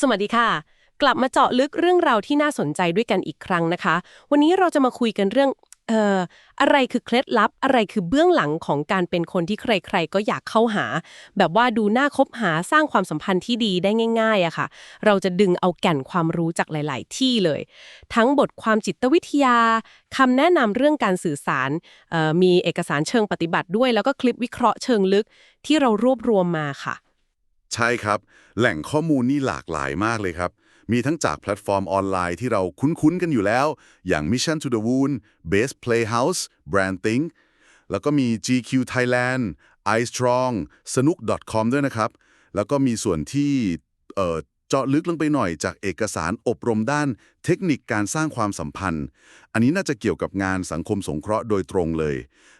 สวัสดีค่ะ กลับมาเจาะลึกเรื่องราวที่น่าสนใจด้วยกันอีกครั้งนะคะ วันนี้เราจะมาคุยกันเรื่องเอ่ออะไรคือเคล็ดลับอะไรคือเบื้องหลังของการเป็นคนที่ใคร ๆ ก็อยากเข้าหา แบบว่าดูน่าคบหาสร้างความสัมพันธ์ที่ดีได้ง่ายๆอะค่ะ เราจะดึงเอาแก่นความรู้จากหลาย ๆ ที่เลย ทั้งบทความจิตวิทยาคำแนะนำเรื่องการสื่อสารเอ่อมีเอกสารเชิงปฏิบัติด้วย แล้วก็คลิปวิเคราะห์เชิงลึกที่เรารวบรวมมาค่ะ ใช่ครับ แหล่งข้อมูลนี่หลากหลายมากเลยครับ มีทั้งจากแพลตฟอร์มออนไลน์ที่เราคุ้นๆกันอยู่แล้ว อย่าง Mission to the Moon Base Playhouse Brand Think แล้วก็มี GQ Thailand iStrong Snook.com ด้วยนะครับ แล้วก็มีส่วนที่เอ่อเจาะลึกลงไปหน่อยจากเอกสารอบรมด้านเทคนิคการสร้างความสัมพันธ์ อันนี้น่าจะเกี่ยวกับงานสังคมสงเคราะห์โดยตรงเลย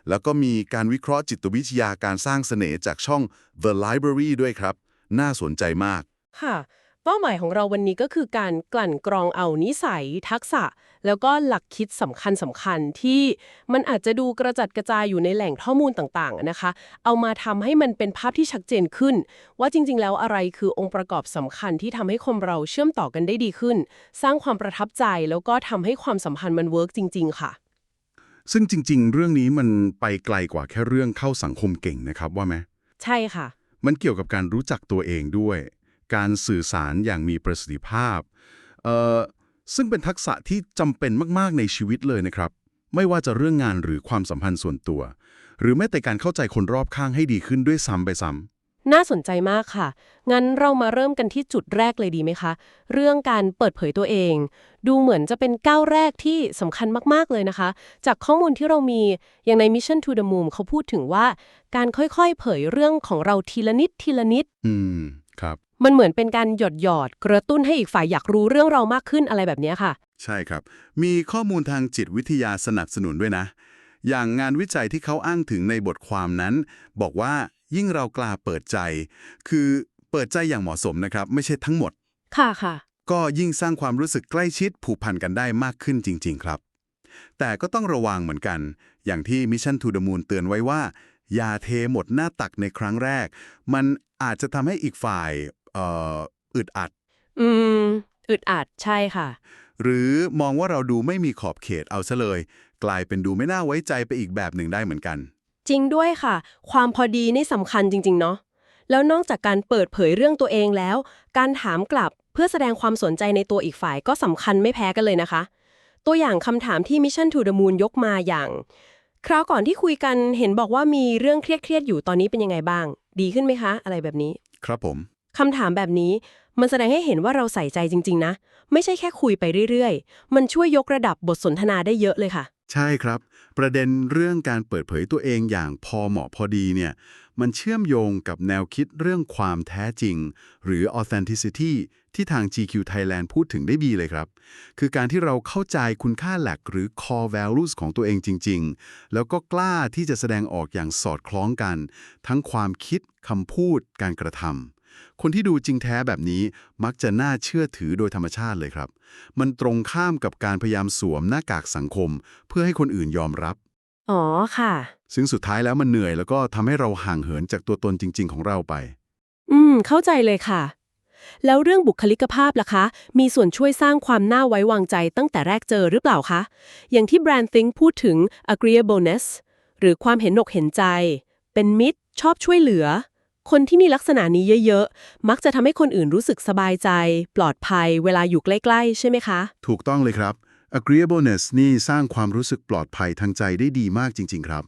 แล้วก็มีการวิเคราะห์จิตวิทยาการสร้างเสน่ห์จากช่อง The Library ด้วยครับ น่าสนใจมาก ค่ะ เป้าหมายของเราวันนี้ก็คือการกลั่นกรองเอานิสัย ทักษะ แล้วก็หลักคิดสำคัญสำคัญที่มันอาจจะดูกระจัดกระจายอยู่ในแหล่งข้อมูลต่างๆนะคะ เอามาทำให้มันเป็นภาพที่ชัดเจนขึ้น ว่าจริง ๆ แล้วอะไรคือองค์ประกอบสำคัญที่ทำให้คนเราเชื่อมต่อกันได้ดีขึ้น สร้างความประทับใจแล้วก็ทำให้ความสัมพันธ์มันเวิร์กจริง ๆ ค่ะ ซึ่งจริง ๆ เรื่องนี้มันไปไกลกว่าแค่เรื่องเข้าสังคมเก่งนะครับว่าไหมใช่ค่ะ มันเกี่ยวกับการรู้จักตัวเองด้วย การสื่อสารอย่างมีประสิทธิภาพเอ่อซึ่งเป็นทักษะที่จำเป็นมาก ๆ ในชีวิตเลยนะครับ ไม่ว่าจะเรื่องงานหรือความสัมพันธ์ส่วนตัว หรือแม้แต่การเข้าใจคนรอบข้างให้ดีขึ้นด้วยซ้ำไปซ้ำ น่าสนใจมากค่ะ งั้นเรามาเริ่มกันที่จุดแรกเลยดีไหมคะ เรื่องการเปิดเผยตัวเอง ดูเหมือนจะเป็นก้าวแรกที่สำคัญมากๆเลยนะคะ จากข้อมูลที่เรามี อย่างใน Mission to the Moon เขาพูดถึงว่าการค่อยๆ เผยเรื่องของเราทีละนิดทีละนิด อืม ครับ มันเหมือนเป็นการหยอดหยอดๆกระตุ้นให้อีกฝ่ายอยากรู้เรื่องเรามากขึ้นอะไรแบบเนี้ยค่ะ ใช่ครับ มีข้อมูลทางจิตวิทยาสนับสนุนด้วยนะ อย่างงานวิจัยที่เขาอ้างถึงในบทความนั้น บอกว่า ยิ่งเรากล้าเปิดใจ คือเปิดใจอย่างเหมาะสมนะครับ ไม่ใช่ทั้งหมด ค่ะค่ะ ก็ยิ่งสร้างความรู้สึกใกล้ชิดผูกพันกันได้มากขึ้นจริง ๆ ครับ แต่ก็ต้องระวังเหมือนกัน อย่างที่ Mission to the Moon เตือนไว้ว่า อย่าเทหมดหน้าตักในครั้งแรก มันอาจจะทำให้อีกฝ่ายเอ่ออึดอัด อืม อึดอัดใช่ค่ะ หรือมองว่าเราดูไม่มีขอบเขตเอาซะเลย กลายเป็นดูไม่น่าไว้ใจไปอีกแบบหนึ่งได้เหมือนกัน จริงด้วยค่ะ ความพอดีนี่สำคัญจริง ๆ เนาะแล้วนอกจากการเปิดเผยเรื่องตัวเองแล้ว การถามกลับเพื่อแสดงความสนใจในตัวอีกฝ่ายก็สำคัญไม่แพ้กันเลยนะคะ ตัวอย่างคำถามที่ Mission to the Moon ยกมาอย่าง คราวก่อนที่คุยกันเห็นบอกว่ามีเรื่องเครียดๆอยู่ตอนนี้เป็นยังไงบ้าง ดีขึ้นไหมคะ อะไรแบบนี้ ครับผมคำถามแบบนี้มันแสดงให้เห็นว่าเราใส่ใจจริง ๆ นะ ไม่ใช่แค่คุยไปเรื่อย ๆ มันช่วยยกระดับบทสนทนาได้เยอะเลยค่ะ ใช่ครับ ประเด็นเรื่องการเปิดเผยตัวเองอย่างพอเหมาะพอดีเนี่ยมันเชื่อมโยงกับแนวคิดเรื่องความแท้จริง หรือ authenticity ที่ทาง GQ Thailand พูดถึงได้ดีเลยครับ คือการที่เราเข้าใจคุณค่าหลักหรือ core values ของตัวเองจริง ๆ แล้วก็กล้าที่จะแสดงออกอย่างสอดคล้องกัน ทั้งความคิดคำพูดการกระทำ คนที่ดูจริงแท้แบบนี้มักจะน่าเชื่อถือโดยธรรมชาติเลยครับ มันตรงข้ามกับการพยายามสวมหน้ากากสังคม เพื่อให้คนอื่นยอมรับ อ๋อค่ะ ซึ่งสุดท้ายแล้วมันเหนื่อยแล้วก็ทำให้เราห่างเหินจากตัวตนจริง ๆ ของเราไป อืม เข้าใจเลยค่ะ แล้วเรื่องบุคลิกภาพล่ะคะ มีส่วนช่วยสร้างความน่าไว้วางใจตั้งแต่แรกเจอหรือเปล่าคะ อย่างที่แบรนด์ Think พูดถึง agreeableness หรือความเห็นอกเห็นใจ เป็นมิตร ชอบช่วยเหลือ คนที่มีลักษณะนี้เยอะ ๆ มักจะทำให้คนอื่นรู้สึกสบายใจ ปลอดภัย เวลาอยู่ใกล้ ๆ ใช่ไหมคะ ถูกต้องเลยครับ agreeableness นี่สร้างความรู้สึกปลอดภัยทางใจได้ดีมากจริง ๆ ครับ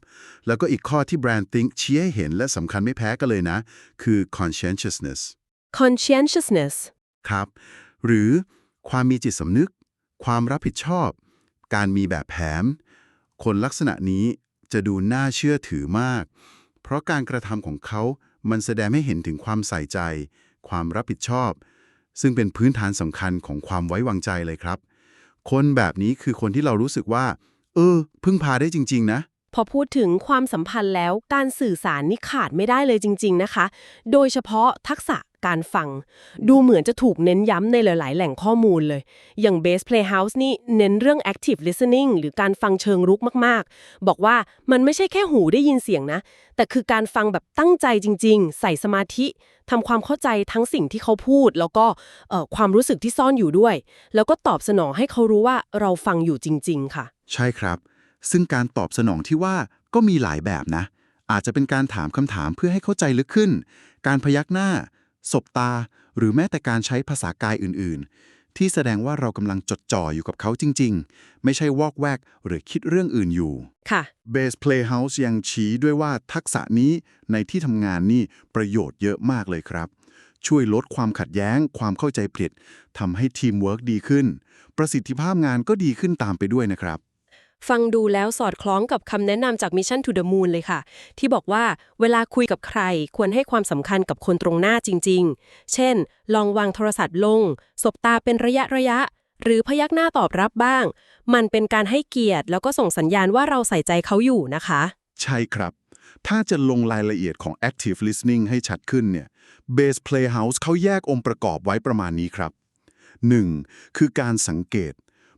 แล้วก็อีกข้อที่แบรนด์ Think ชี้ให้เห็นและสำคัญไม่แพ้กันเลยนะ คือ conscientiousness conscientiousness ครับ หรือความมีจิตสำนึก ความรับผิดชอบ การมีแบบแผน คนลักษณะนี้จะดูน่าเชื่อถือมาก เพราะการกระทำของเขา มันแสดงให้เห็นถึงความใส่ใจ ความรับผิดชอบ ซึ่งเป็นพื้นฐานสำคัญของความไว้วางใจเลยครับ คนแบบนี้คือคนที่เรารู้สึกว่า เออ พึ่งพาได้จริง ๆ นะพอพูดถึงความสัมพันธ์แล้วการสื่อสารนี่ขาดไม่ได้เลยจริง ๆ นะคะ โดยเฉพาะทักษะ การฟัง ดูเหมือนจะถูกเน้นย้ำในหลาย ๆ แหล่งข้อมูลเลย อย่าง Base Playhouse นี่เน้นเรื่อง active listening หรือการฟังเชิงรุกมาก ๆ บอกว่ามันไม่ใช่แค่หูได้ยินเสียงนะ แต่คือการฟังแบบตั้งใจจริง ๆ ใส่สมาธิทำความเข้าใจทั้งสิ่งที่เขาพูด แล้วก็ความรู้สึกที่ซ่อนอยู่ด้วย แล้วก็ตอบสนองให้เขารู้ว่าเราฟังอยู่จริง ๆ ค่ะ ใช่ครับ ซึ่งการตอบสนองที่ว่าก็มีหลายแบบนะอาจจะเป็นการถามคำถามเพื่อให้เข้าใจลึกขึ้น การพยักหน้า สบตา หรือแม้แต่การใช้ภาษากายอื่น ๆ ที่แสดงว่าเรากำลังจดจ่ออยู่กับเขาจริง ๆ ไม่ใช่วอกแวกหรือคิดเรื่องอื่นอยู่ ค่ะ Base Playhouse ยังชี้ด้วยว่าทักษะนี้ในที่ทำงานนี่ประโยชน์เยอะมากเลยครับ ช่วยลดความขัดแย้ง ความเข้าใจผิดทำให้ทีมเวิร์กดีขึ้น ประสิทธิภาพงานก็ดีขึ้นตามไปด้วยนะครับ ฟังดูแล้วสอดคล้องกับคำแนะนำจาก Mission to the Moon เลยค่ะ ที่บอกว่าเวลาคุยกับใครควรให้ความสำคัญกับคนตรงหน้าจริง ๆ เช่น ลองวางโทรศัพท์ลง สบตาเป็นระยะระยะ หรือพยักหน้าตอบรับบ้าง มันเป็นการให้เกียรติ แล้วก็ส่งสัญญาณว่าเราใส่ใจเขาอยู่นะคะ ใช่ครับ ถ้าจะลงรายละเอียดของ active listening ให้ชัดขึ้นเนี่ย Base Playhouse เขาแยกองค์ประกอบไว้ประมาณนี้ครับ 1. คือการสังเกต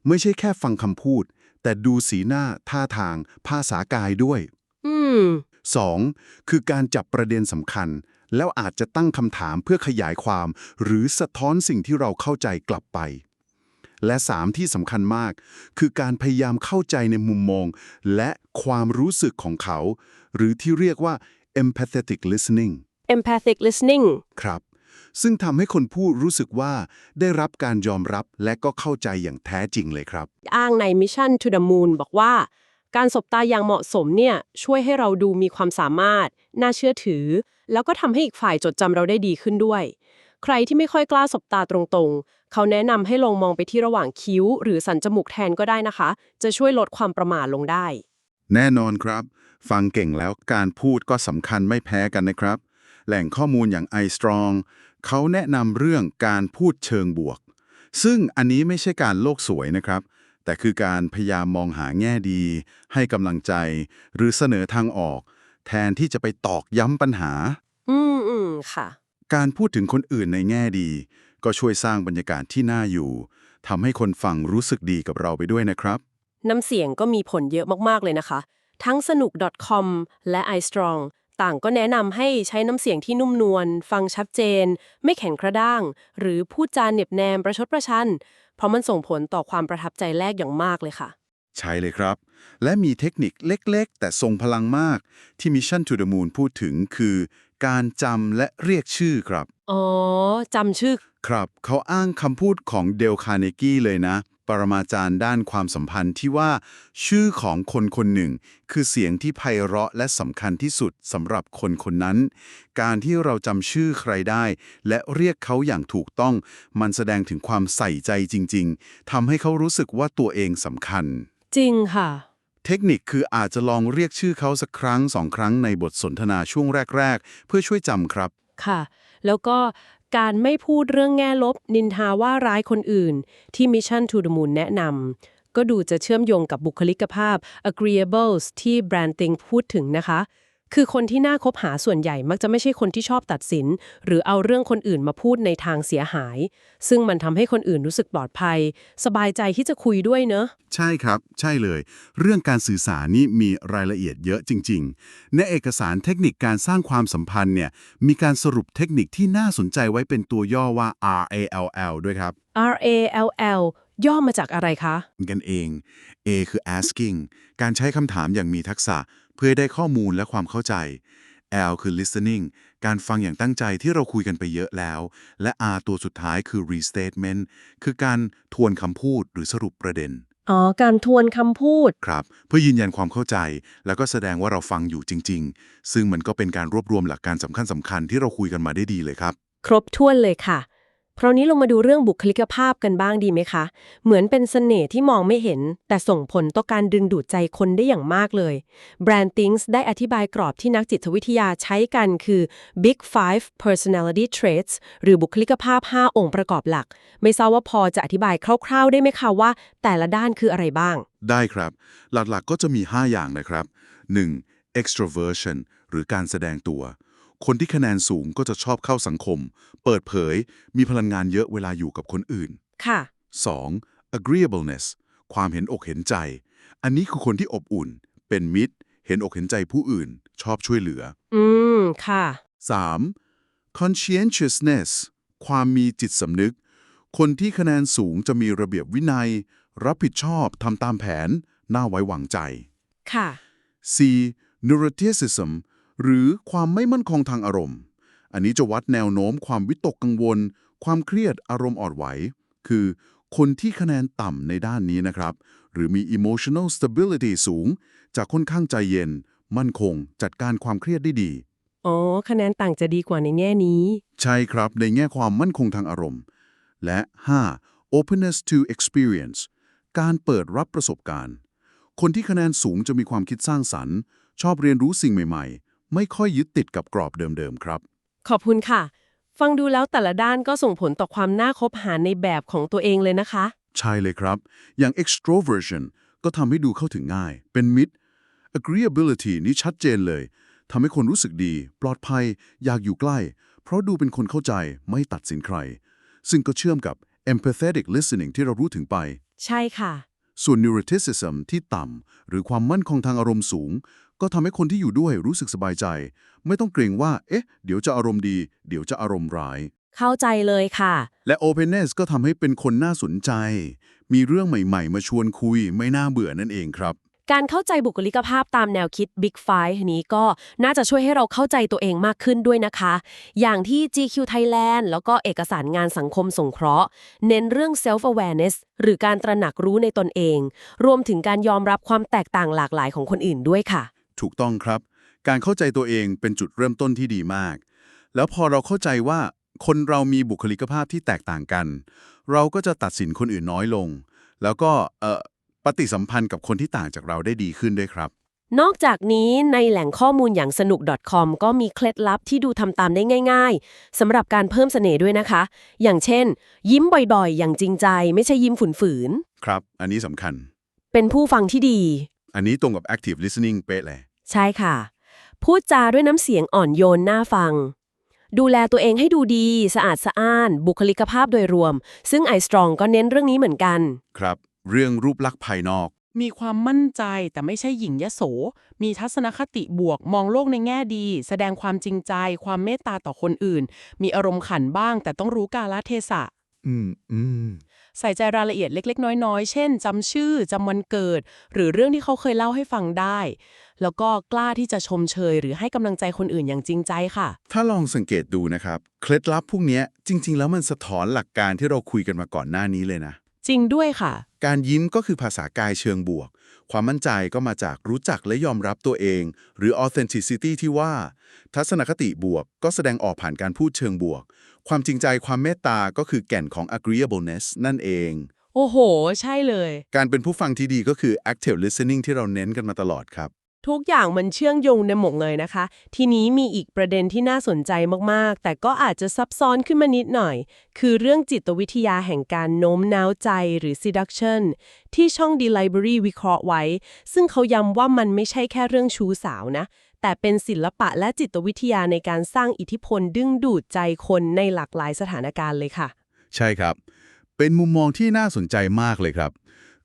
ไม่ใช่แค่ฟังคำพูด แต่ดูสีหน้าท่าทาง ภาษากายด้วย อืม 2. คือการจับประเด็นสำคัญ แล้วอาจจะตั้งคำถามเพื่อขยายความ หรือสะท้อนสิ่งที่เราเข้าใจกลับไป และ3ที่สำคัญมาก คือการพยายามเข้าใจในมุมมอง และความรู้สึกของเขา หรือที่เรียกว่า empathetic listening empathic listening ครับ ซึ่งทำให้คนพูดรู้สึกว่าได้รับการยอมรับและก็เข้าใจอย่างแท้จริงเลยครับ อ้างใน Mission to the Moon บอกว่า การสบตาอย่างเหมาะสมเนี่ยช่วยให้เราดูมีความสามารถ น่าเชื่อถือ แล้วก็ทำให้อีกฝ่ายจดจำเราได้ดีขึ้นด้วย ใครที่ไม่ค่อยกล้าสบตาตรงๆ เขาแนะนำให้ลองมองไปที่ระหว่างคิ้ว หรือสันจมูกแทนก็ได้นะคะ จะช่วยลดความประหม่าลงได้ แน่นอนครับ ฟังเก่งแล้วการพูดก็สำคัญไม่แพ้กันนะครับ แหล่งข้อมูลอย่าง iStrong เขาแนะนำเรื่องการพูดเชิงบวก ซึ่งอันนี้ไม่ใช่การโลกสวยนะครับ แต่คือการพยายามมองหาแง่ดี ให้กำลังใจ หรือเสนอทางออก แทนที่จะไปตอกย้ำปัญหา อืมอืมค่ะ การพูดถึงคนอื่นในแง่ดี ก็ช่วยสร้างบรรยากาศที่น่าอยู่ทำให้คนฟังรู้สึกดีกับเราไปด้วยนะครับ น้ำเสียงก็มีผลเยอะมากๆเลยนะคะ ทั้งสนุก .com และ iStrong ต่างก็แนะนำให้ใช้น้ำเสียงที่นุ่มนวล ฟังชัดเจน ไม่แข็งกระด้าง หรือพูดจาเหน็บแนมประชดประชัน เพราะมันส่งผลต่อความประทับใจแรกอย่างมากเลยค่ะ ใช่เลยครับ และมีเทคนิคเล็กๆ แต่ทรงพลังมากที่ Mission to the Moon พูดถึงคือ การจำและเรียกชื่อครับ อ๋อจำชื่อ ครับ เขาอ้างคำพูดของเดลคาร์เนกี้เลยนะ ปรมาจารย์ด้านความสัมพันธ์ที่ว่า ชื่อของคนคนหนึ่ง คือเสียงที่ไพเราะและสำคัญที่สุดสำหรับคนคนนั้น การที่เราจำชื่อใครได้ และเรียกเขาอย่างถูกต้อง มันแสดงถึงความใส่ใจจริง ๆทำให้เขารู้สึกว่าตัวเองสำคัญ จริงค่ะ เทคนิคคืออาจจะลองเรียกชื่อเขาสักครั้งสองครั้งในบทสนทนาช่วงแรก ๆ เพื่อช่วยจำครับ ค่ะ แล้วก็ การไม่พูดเรื่องแง่ลบ นินทาว่าร้ายคนอื่น ที่ Mission to the Moon แนะนำก็ดูจะเชื่อมโยงกับบุคลิกภาพ agreeables ที่แบรนด์ติงพูดถึงนะคะ คือคนที่น่าคบหาส่วนใหญ่มักจะไม่ใช่คนที่ชอบตัดสิน หรือเอาเรื่องคนอื่นมาพูดในทางเสียหาย ซึ่งมันทำให้คนอื่นรู้สึกปลอดภัย สบายใจที่จะคุยด้วยเนอะ ใช่ครับ ใช่เลย เรื่องการสื่อสารนี่มีรายละเอียดเยอะจริง ๆ ในเอกสารเทคนิคการสร้างความสัมพันธ์เนี่ยมีการสรุปเทคนิคที่น่าสนใจไว้เป็นตัวย่อว่า RALL ด้วยครับ R A L L ย่อมาจากอะไรคะกันเอง A คือ asking การใช้คำถามอย่างมีทักษะ เพื่อให้ได้ข้อมูลและความเข้าใจ L คือ listening การฟังอย่างตั้งใจที่เราคุยกันไปเยอะแล้ว และ R ตัวสุดท้ายคือ restatement คือการทวนคำพูดหรือสรุปประเด็น อ๋อ การทวนคำพูด ครับ เพื่อยืนยันความเข้าใจ แล้วก็แสดงว่าเราฟังอยู่จริง ๆ ซึ่งมันก็เป็นการรวบรวมหลักการสำคัญสำคัญๆที่เราคุยกันมาได้ดีเลยครับ ครบถ้วนเลยค่ะ คราวนี้ลงมาดูเรื่องบุคลิกภาพกันบ้างดีไหมคะ เหมือนเป็นเสน่ห์ที่มองไม่เห็น แต่ส่งผลต่อการดึงดูดใจคนได้อย่างมากเลย Brand Things ได้อธิบายกรอบที่นักจิตวิทยาใช้กันคือ Big Five Personality Traits หรือบุคลิกภาพ 5 องค์ประกอบหลัก ไม่ทราบว่าพอจะอธิบายคร่าว ๆ ได้ไหมคะว่า แต่ละด้านคืออะไรบ้าง ได้ครับ หลักๆก็จะมี 5 อย่างนะครับ 1. extroversion หรือการแสดงตัว คนที่คะแนนสูงก็จะชอบเข้าสังคม เปิดเผย มีพลังงานเยอะเวลาอยู่กับคนอื่น ค่ะ 2. agreeableness ความเห็นอกเห็นใจ อันนี้คือคนที่อบอุ่น เป็นมิตร เห็นอกเห็นใจผู้อื่น ชอบช่วยเหลือ อืม ค่ะ 3. conscientiousness ความมีจิตสำนึก คนที่คะแนนสูงจะมีระเบียบวินัย รับผิดชอบทำตามแผน น่าไว้วางใจ ค่ะ C. neuroticism หรือความไม่มั่นคงทางอารมณ์ อันนี้จะวัดแนวโน้มความวิตกกังวล ความเครียดอารมณ์อ่อนไหว คือคนที่คะแนนต่ำในด้านนี้นะครับ หรือมี emotional stability สูง จะค่อนข้างใจเย็น มั่นคง จัดการความเครียดได้ดี อ๋อ คะแนนต่างจะดีกว่าในแง่นี้ ใช่ครับในแง่ความมั่นคงทางอารมณ์ และ 5. openness to experience การเปิดรับประสบการณ์ คนที่คะแนนสูงจะมีความคิดสร้างสรรค์ ชอบเรียนรู้สิ่งใหม่ๆ ไม่ค่อยยึดติดกับกรอบเดิมๆครับ ขอบคุณค่ะ ฟังดูแล้วแต่ละด้านก็ส่งผลต่อความน่าคบหาในแบบของตัวเองเลยนะคะ ใช่เลยครับ อย่าง extroversion ก็ทำให้ดูเข้าถึงง่าย เป็นมิตร agreeability นี่ชัดเจนเลยทำให้คนรู้สึกดี ปลอดภัย อยากอยู่ใกล้ เพราะดูเป็นคนเข้าใจไม่ตัดสินใคร ซึ่งก็เชื่อมกับ empathetic listening ที่เรารู้ถึงไป ใช่ค่ะ ส่วน neuroticism ที่ต่ำหรือความมั่นคงทางอารมณ์สูง ก็ทำให้คนที่อยู่ด้วยรู้สึกสบายใจ ไม่ต้องเกรงว่า เอ๊ะ เดี๋ยวจะอารมณ์ดี เดี๋ยวจะอารมณ์ร้าย เข้าใจเลยค่ะ และ openness ก็ทำให้เป็นคนน่าสนใจ มีเรื่องใหม่ ๆ มาชวนคุย ไม่น่าเบื่อนั่นเองครับ การเข้าใจบุคลิกภาพตามแนวคิด Big Five นี้ก็น่าจะช่วยให้เราเข้าใจตัวเองมากขึ้นด้วยนะคะ อย่างที่ GQ Thailand แล้วก็เอกสารงานสังคมสงเคราะห์ เน้นเรื่อง self awareness หรือการตระหนักรู้ในตนเอง รวมถึงการยอมรับความแตกต่างหลากหลายของคนอื่นด้วยค่ะ ถูกต้องครับ การเข้าใจตัวเองเป็นจุดเริ่มต้นที่ดีมาก แล้วพอเราเข้าใจว่าคนเรามีบุคลิกภาพที่แตกต่างกัน เราก็จะตัดสินคนอื่นน้อยลง แล้วก็เอ่อปฏิสัมพันธ์กับคนที่ต่างจากเราได้ดีขึ้นด้วยครับนอกจากนี้ในแหล่งข้อมูลอย่างสนุก .com ก็มีเคล็ดลับที่ดูทำตามได้ง่าย ๆสำหรับการเพิ่มเสน่ห์ด้วยนะคะ อย่างเช่น ยิ้มบ่อยๆ อย่างจริงใจ ไม่ใช่ยิ้มฝืนครับ อันนี้สำคัญๆเป็นผู้ฟังที่ดี อันนี้ตรงกับ active listening เป๊ะเลย ใช่ค่ะ พูดจาด้วยน้ำเสียงอ่อนโยนน่าฟัง ดูแลตัวเองให้ดูดี สะอาดสะอ้าน บุคลิกภาพโดยรวม ซึ่ง i Strong ก็เน้นเรื่องนี้เหมือนกัน ครับ เรื่องรูปลักษณ์ภายนอก มีความมั่นใจแต่ไม่ใช่หญิงยโส มีทัศนคติบวกมองโลกในแง่ดี แสดงความจริงใจ ความเมตตาต่อคนอื่น มีอารมณ์ขันบ้าง แต่ต้องรู้กาลเทศะ อืมอืม ใส่ใจรายละเอียดเล็ก ๆ น้อยๆ เช่นจำชื่อจำวันเกิด หรือเรื่องที่เขาเคยเล่าให้ฟังได้ แล้วก็กล้าที่จะชมเชย หรือให้กำลังใจคนอื่นอย่างจริงใจค่ะ ถ้าลองสังเกตดูนะครับ เคล็ดลับพวกเนี้ยจริง ๆ แล้วมันสะท้อนหลักการที่เราคุยกันมาก่อนหน้านี้เลยนะ จริงด้วยค่ะ การยิ้มก็คือภาษากายเชิงบวก ความมั่นใจก็มาจากรู้จักและยอมรับตัวเอง หรือ authenticity ที่ว่า ทัศนคติบวกก็แสดงออกผ่านการพูดเชิงบวก ความจริงใจความเมตตาก็คือแก่นของ agreeableness นั่นเอง โอ้โห ใช่เลย การเป็นผู้ฟังที่ดีก็คือ active listening ที่เราเน้นกันมาตลอดครับ ทุกอย่างมันเชื่องโยงในหมดเลยนะคะ ทีนี้มีอีกประเด็นที่น่าสนใจมากๆ แต่ก็อาจจะซับซ้อนขึ้นมานิดหน่อย คือเรื่องจิตวิทยาแห่งการโน้มน้าวใจหรือ seduction ที่ช่อง The Library วิเคราะห์ไว้ ซึ่งเขาย้ำว่ามันไม่ใช่แค่เรื่องชู้สาวนะ แต่เป็นศิลปะและจิตวิทยาในการสร้างอิทธิพลดึงดูดใจคนในหลากหลายสถานการณ์เลยค่ะ ใช่ครับ เป็นมุมมองที่น่าสนใจมากเลยครับ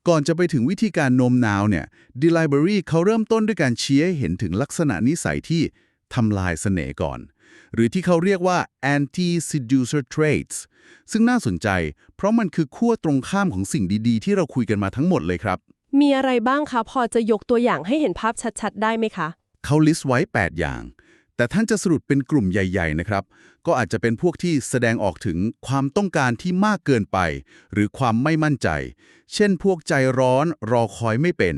ก่อนจะไปถึงวิธีการโน้มน้าวเนี่ย The Library เขาเริ่มต้นด้วยการชี้ให้เห็นถึงลักษณะนิสัยที่ทำลายเสน่ห์ก่อน หรือที่เขาเรียกว่า anti-seducer traits ซึ่งน่าสนใจ เพราะมันคือขั้วตรงข้ามของสิ่งดีๆ ที่เราคุยกันมาทั้งหมดเลยครับ มีอะไรบ้างคะ พอจะยกตัวอย่างให้เห็นภาพชัดๆ ได้ไหมคะ เขาลิสต์ไว้ 8 อย่าง แต่ท่านจะสรุปเป็นกลุ่มใหญ่ ๆ นะครับ ก็อาจจะเป็นพวกที่แสดงออกถึงความต้องการที่มากเกินไป หรือความไม่มั่นใจ เช่น พวกใจร้อนรอคอยไม่เป็น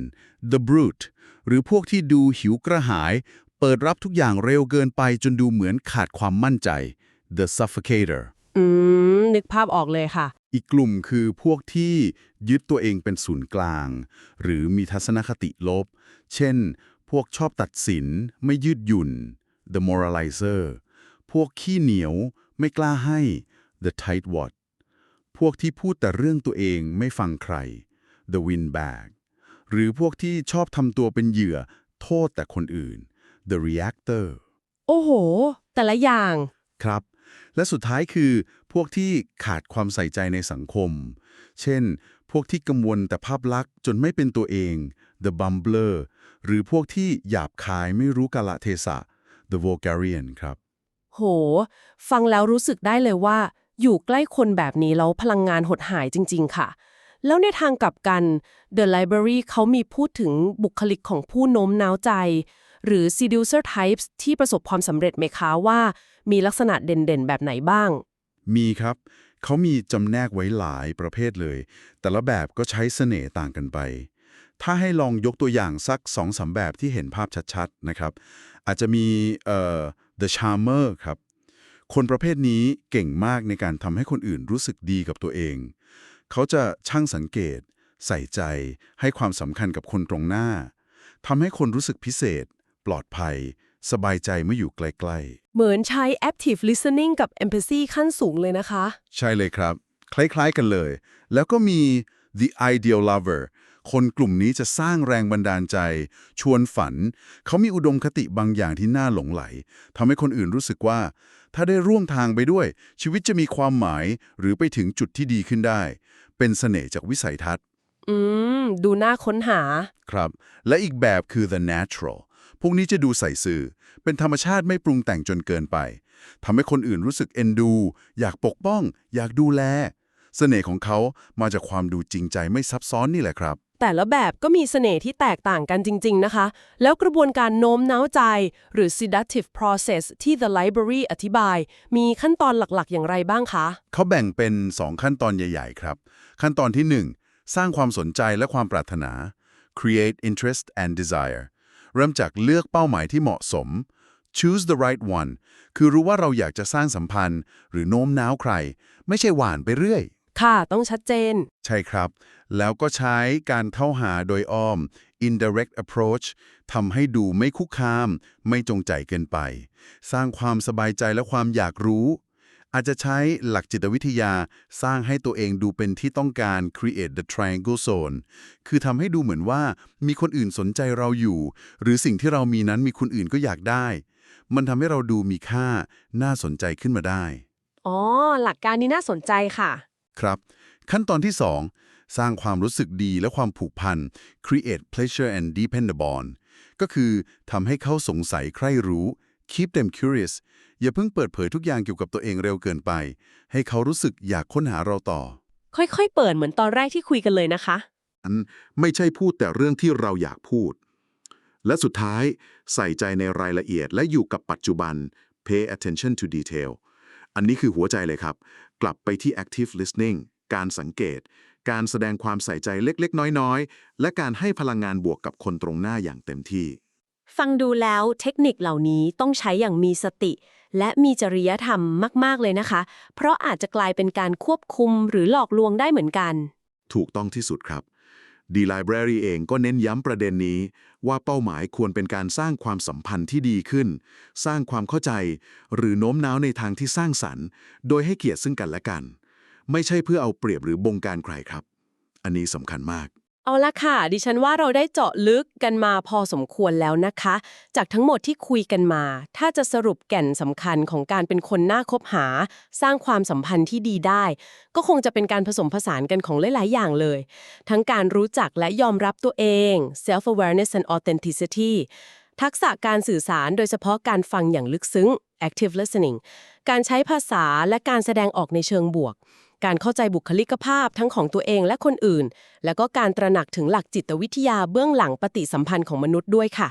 the brute หรือพวกที่ดูหิวกระหาย เปิดรับทุกอย่างเร็วเกินไปจนดูเหมือนขาดความมั่นใจ the suffocator อืม นึกภาพออกเลยค่ะ อีกกลุ่มคือพวกที่ยึดตัวเองเป็นศูนย์กลาง หรือมีทัศนคติลบ เช่น พวกชอบตัดสินไม่ยืดหยุ่น the moralizer พวกขี้เหนียวไม่กล้าให้ the tightwad พวกที่พูดแต่เรื่องตัวเองไม่ฟังใคร the windbag หรือพวกที่ชอบทำตัวเป็นเหยื่อ โทษแต่คนอื่น the reactor โอ้โห แต่ละอย่าง ครับ และสุดท้ายคือพวกที่ขาดความใส่ใจในสังคม เช่น พวกที่กังวลแต่ภาพลักษณ์จนไม่เป็นตัวเอง the bumbler หรือพวกที่หยาบคายไม่รู้กาลเทศะ the vulgarian ครับ โห ฟังแล้วรู้สึกได้เลยว่า อยู่ใกล้คนแบบนี้แล้วพลังงานหดหายจริง ๆ ค่ะ แล้วในทางกลับกัน The Library เขามีพูดถึงบุคลิกของผู้โน้มน้าวใจ หรือ seducer types ที่ประสบความสำเร็จไหมคะว่า มีลักษณะเด่นๆ แบบไหนบ้าง มีครับเขามีจำแนกไว้หลายประเภทเลย แต่ละแบบก็ใช้เสน่ห์ต่างกันไป ถ้าให้ลองยกตัวอย่างสัก2อสาแบบที่เห็นภาพชัดๆนะครับ อาจจะมีเอ่อ the charmer ครับ คนประเภทนี้เก่งมากในการทำให้คนอื่นรู้สึกดีกับตัวเอง เขาจะช่างสังเกต ใส่ใจ ให้ความสำคัญกับคนตรงหน้าทำให้คนรู้สึกพิเศษ ปลอดภัย สบายใจเมื่ออยู่ใกล้ๆ เหมือนใช้ active listening กับ empathy ขั้นสูงเลยนะคะ ใช่เลยครับ คล้ายๆกันเลย แล้วก็มี the ideal lover คนกลุ่มนี้จะสร้างแรงบันดาลใจ ชวนฝัน เขามีอุดมคติบางอย่างที่น่าหลงไหลทำให้คนอื่นรู้สึกว่า ถ้าได้ร่วมทางไปด้วย ชีวิตจะมีความหมายหรือไปถึงจุดที่ดีขึ้นได้ เป็นเสน่ห์จากวิสัยทัศน์ อืม ดูน่าค้นหา ครับ และอีกแบบคือ the natural พวกนี้จะดูใส่ซื่อ เป็นธรรมชาติไม่ปรุงแต่งจนเกินไปทำให้คนอื่นรู้สึกเอ็นดู อยากปกป้อง อยากดูแลเสน่ห์ของเขามาจากความดูจริงใจไม่ซับซ้อนนี่แหละครับ แต่ละแบบก็มีเสน่ห์ที่แตกต่างกันจริง ๆ นะคะ แล้วกระบวนการโน้มน้าวใจ หรือ seductive process ที่ The Library อธิบาย มีขั้นตอนหลักๆ อย่างไรบ้างคะ เขาแบ่งเป็น 2 ขั้นตอนใหญ่ ๆ ครับ ขั้นตอนที่ 1 สร้างความสนใจและความปรารถนา create interest and desire เริ่มจากเลือกเป้าหมายที่เหมาะสม choose the right one คือรู้ว่าเราอยากจะสร้างสัมพันธ์ หรือโน้มน้าวใคร ไม่ใช่หวานไปเรื่อย ค่ะต้องชัดเจน ใช่ครับ แล้วก็ใช้การเข้าหาโดยอ้อม indirect approach ทำให้ดูไม่คุกคาม ไม่จงใจเกินไป สร้างความสบายใจและความอยากรู้ อาจจะใช้หลักจิตวิทยาสร้างให้ตัวเองดูเป็นที่ต้องการ create the triangle zone คือทำให้ดูเหมือนว่ามีคนอื่นสนใจเราอยู่ หรือสิ่งที่เรามีนั้นมีคนอื่นก็อยากได้ มันทำให้เราดูมีค่า น่าสนใจขึ้นมาได้ อ๋อ หลักการนี้น่าสนใจค่ะ ครับ ขั้นตอนที่ 2 สร้างความรู้สึกดีและความผูกพัน create pleasure and depend upon ก็คือทำให้เขาสงสัยใคร่รู้ keep them curious อย่าเพิ่งเปิดเผยทุกอย่างเกี่ยวกับตัวเองเร็วเกินไป ให้เขารู้สึกอยากค้นหาเราต่อ ค่อยๆ เปิดเหมือนตอนแรกที่คุยกันเลยนะคะ อันไม่ใช่พูดแต่เรื่องที่เราอยากพูด และสุดท้ายใส่ใจในรายละเอียดและอยู่กับปัจจุบัน pay attention to detail อันนี้คือหัวใจเลยครับ กลับไปที่ active listening การสังเกต การแสดงความใส่ใจเล็กๆ น้อยๆ และการให้พลังงานบวกกับคนตรงหน้าอย่างเต็มที่ ฟังดูแล้วเทคนิคเหล่านี้ต้องใช้อย่างมีสติ และมีจริยธรรมมากๆเลยนะคะ เพราะอาจจะกลายเป็นการควบคุมหรือหลอกลวงได้เหมือนกัน ถูกต้องที่สุดครับ D Library เองก็เน้นย้ำประเด็นนี้ ว่าเป้าหมายควรเป็นการสร้างความสัมพันธ์ที่ดีขึ้น สร้างความเข้าใจ หรือโน้มน้าวในทางที่สร้างสรรค์ โดยให้เกียรติซึ่งกันและกัน ไม่ใช่เพื่อเอาเปรียบหรือบงการใครครับ อันนี้สำคัญมาก เอาละค่ะ ดิฉันว่าเราได้เจาะลึกกันมาพอสมควรแล้วนะคะ จากทั้งหมดที่คุยกันมา ถ้าจะสรุปแก่นสำคัญของการเป็นคนน่าคบหา สร้างความสัมพันธ์ที่ดีได้ ก็คงจะเป็นการผสมผสานกันของหลาย ๆ อย่างเลย ทั้งการรู้จักและยอมรับตัวเอง self awareness and authenticity ทักษะการสื่อสารโดยเฉพาะการฟังอย่างลึกซึ้ง active listening การใช้ภาษาและการแสดงออกในเชิงบวก การเข้าใจบุคลิกภาพทั้งของตัวเองและคนอื่น แล้วก็การตระหนักถึงหลักจิตวิทยาเบื้องหลังปฏิสัมพันธ์ของมนุษย์ด้วยค่ะ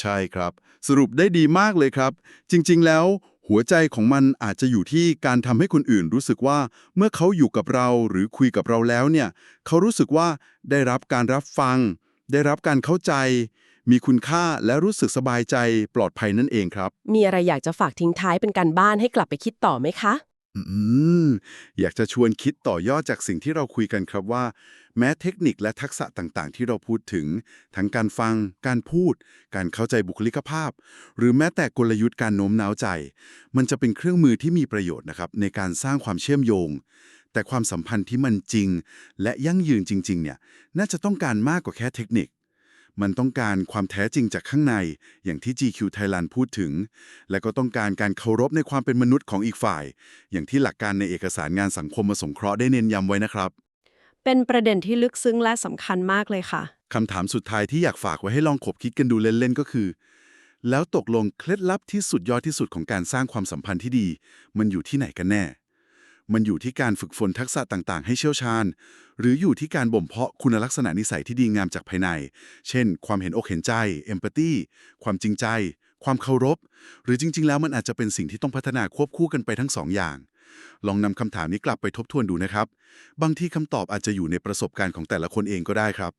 ใช่ครับ สรุปได้ดีมากเลยครับ จริงๆ แล้วหัวใจของมันอาจจะอยู่ที่การทำให้คนอื่นรู้สึกว่า เมื่อเขาอยู่กับเราหรือคุยกับเราแล้วเนี่ย เขารู้สึกว่าได้รับการรับฟัง ได้รับการเข้าใจ มีคุณค่าและรู้สึกสบายใจปลอดภัยนั่นเองครับ มีอะไรอยากจะฝากทิ้งท้ายเป็นการบ้านให้กลับไปคิดต่อไหมคะ อืมอยากจะชวนคิดต่อยอดจากสิ่งที่เราคุยกันครับว่า แม้เทคนิคและทักษะต่างๆ ที่เราพูดถึง ทั้งการฟัง การพูด การเข้าใจบุคลิกภาพ หรือแม้แต่กลยุทธ์การโน้มน้าวใจ มันจะเป็นเครื่องมือที่มีประโยชน์นะครับในการสร้างความเชื่อมโยง แต่ความสัมพันธ์ที่มันจริง และยั่งยืนจริง ๆ เนี่ยน่าจะต้องการมากกว่าแค่เทคนิค มันต้องการความแท้จริงจากข้างใน อย่างที่ GQ Thailand พูดถึง และก็ต้องการการเคารพในความเป็นมนุษย์ของอีกฝ่าย อย่างที่หลักการในเอกสารงานสังคมมาสงเคราะห์ได้เน้นย้ำไว้นะครับ เป็นประเด็นที่ลึกซึ้งและสำคัญมากเลยค่ะคำถามสุดท้ายที่อยากฝากไว้ให้ลองขบคิดกันดูเล่นๆก็คือ แล้วตกลงเคล็ดลับที่สุดยอดที่สุดของการสร้างความสัมพันธ์ที่ดี มันอยู่ที่ไหนกันแน่ มันอยู่ที่การฝึกฝนทักษะต่างๆ ให้เชี่ยวชาญ หรืออยู่ที่การบ่มเพาะคุณลักษณะนิสัยที่ดีงามจากภายใน เช่น ความเห็นอกเห็นใจเอมพัตตีความจริงใจ ความเคารพ หรือจริง ๆ แล้วมันอาจจะเป็นสิ่งที่ต้องพัฒนาควบคู่กันไปทั้งสองอย่าง ลองนำคำถามนี้กลับไปทบทวนดูนะครับ บางทีคำตอบอาจจะอยู่ในประสบการณ์ของแต่ละคนเองก็ได้ครับ